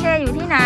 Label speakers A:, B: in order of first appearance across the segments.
A: เช่อยู่ที่ไหน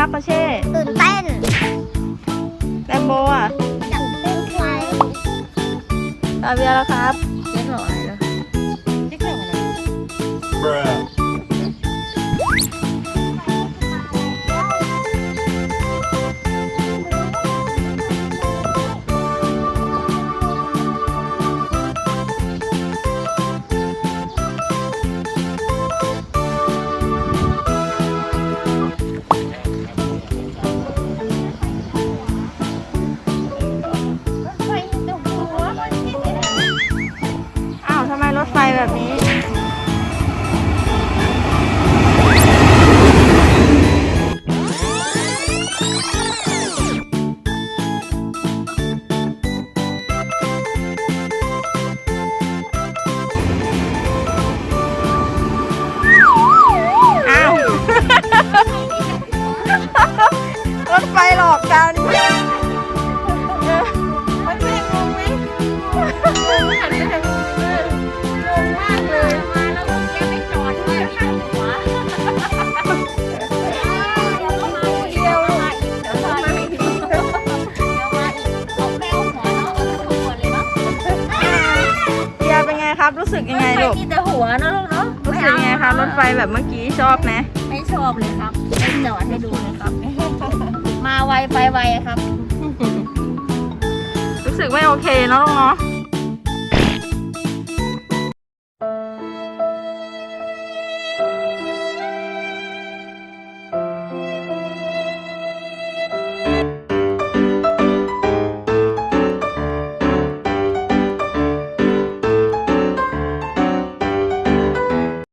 B: ครับปาเช่ตื่นเต้น
A: แลมโบอะ
B: จับเป็นไฟ
A: ตาเบียแล้วครับ แบบนี้ อ้าว รถไฟหลอกกันเออ มันไม่งงไหม หันไปทาง ครับรู้สึกยังไงลูก
C: มีแต่หัวนะลูกเนาะ
A: รู้สึกยังไงครับรถไฟแบบเมื่อกี้ชอบไหม
C: ไม่ชอบเลยครับไม่จอดให้ดูเลยครับ มาไวไปไวครับ
A: รู้สึกไม่โอเคเนอะลูกเนาะ